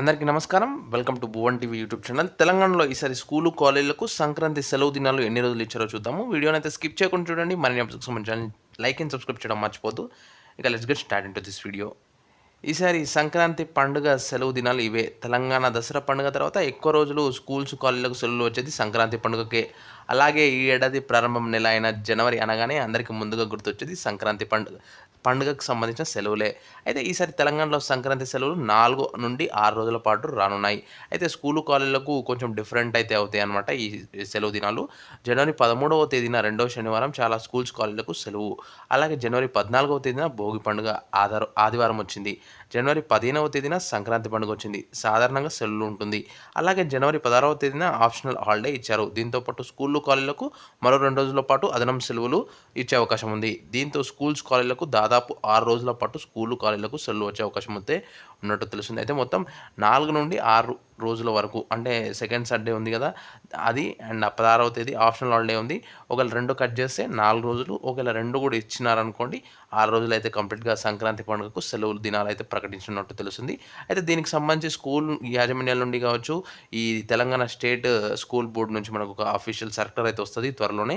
అందరికీ నమస్కారం. Welcome to Bhuvan TV YouTube channel. తెలంగాణలో ఈసారి స్కూలు కాలేజీలకు సంక్రాంతి సెలవు దినాలు ఎన్ని రోజులు ఇచ్చారో చూద్దాము. వీడియోని అయితే స్కిప్ చేయకుండా చూడండి. మరిన్ని ఎపిసోడ్స్ సంబంధించిన లైక్ అండ్ సబ్స్క్రైబ్ చేయడం మర్చిపోద్దు ఇక let's get start into this video ఈసారి సంక్రాంతి పండుగ సెలవు దినాలు ఇవే. తెలంగాణ దసరా పండుగ తర్వాత ఎక్కువ రోజులు స్కూల్స్ కాలేజీలకు సెలవులు వచ్చేది సంక్రాంతి పండుగకే. అలాగే ఈ ఏడాది ప్రారంభం నెల అయిన జనవరి అనగానే అందరికీ ముందుగా గుర్తొచ్చేది సంక్రాంతి పండుగ పండుగకు సంబంధించిన సెలవులే. అయితే ఈసారి తెలంగాణలో సంక్రాంతి సెలవులు నాలుగు నుండి ఆరు రోజుల పాటు రానున్నాయి. అయితే స్కూలు కాలేజీలకు కొంచెం డిఫరెంట్ అయితే అవుతాయి అనమాట ఈ సెలవు దినాలు. జనవరి పదమూడవ తేదీన రెండవ శనివారం చాలా స్కూల్స్ కాలేజీలకు సెలవు. అలాగే జనవరి పద్నాలుగవ తేదీన భోగి పండుగ ఆధార ఆదివారం వచ్చింది. జనవరి పదిహేనవ తేదీన సంక్రాంతి పండుగ వచ్చింది. సాధారణంగా సెలవులు ఉంటుంది. అలాగే జనవరి పదహారవ తేదీన ఆప్షనల్ హాలిడే ఇచ్చారు. దీంతో పాటు స్కూళ్ళు కాలేజీలకు మరో రెండు రోజుల పాటు అదనం సెలవులు ఇచ్చే అవకాశం ఉంది. దీంతో స్కూల్స్ కాలేజీలకు దాదాపు ఆరు రోజుల పాటు స్కూలు కాలేజీలకు సెలవు వచ్చే అవకాశం అయితే ఉన్నట్టు తెలుస్తుంది. అయితే మొత్తం నాలుగు నుండి ఆరు రోజుల వరకు అంటే సెకండ్ సండే ఉంది కదా అది అండ్ పదహారవ తేదీ ఆప్షనల్ హాలిడే ఉంది. ఒకవేళ రెండు కట్ చేస్తే నాలుగు రోజులు ఒకవేళ రెండు కూడా ఇచ్చినారనుకోండి ఆరు రోజులు అయితే కంప్లీట్గా సంక్రాంతి పండుగకు సెలవులు దినాలు అయితే ప్రకటించినట్టు తెలుస్తుంది. అయితే దీనికి సంబంధించి స్కూల్ యాజమాన్యాల నుండి కావచ్చు ఈ తెలంగాణ స్టేట్ స్కూల్ బోర్డు నుంచి మనకు ఒక అఫీషియల్ సర్కులర్ అయితే వస్తుంది త్వరలోనే.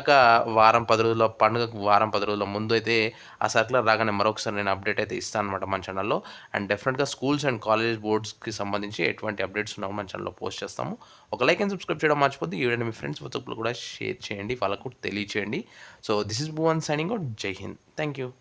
ఒక వారం పది రోజుల పండుగకు వారం పది రోజుల ముందు అయితే ఆ సర్కులర్ రాగానే మరొకసారి నేను అప్డేట్ అయితే ఇస్తాను అనమాట మన ఛానల్లో. అండ్ డెఫినెట్గా స్కూల్స్ అండ్ కాలేజ్ బోర్డ్స్కి సంబంధించి ఎటువంటి అప్డేట్స్ ఉన్నాము మన ఛానల్లో పోస్ట్ చేస్తాము. ఒక లైక్ అండ్ సబ్స్క్రైబ్ చేయడం మర్చిపోతే ఈ వీడియోని మీ ఫ్రెండ్స్ వాట్సాప్లో కూడా షేర్ చేయండి. వాళ్ళకు తెలియచేయండి. So this is Bhuvan signing out జై హింద్ థ్యాంక్ యూ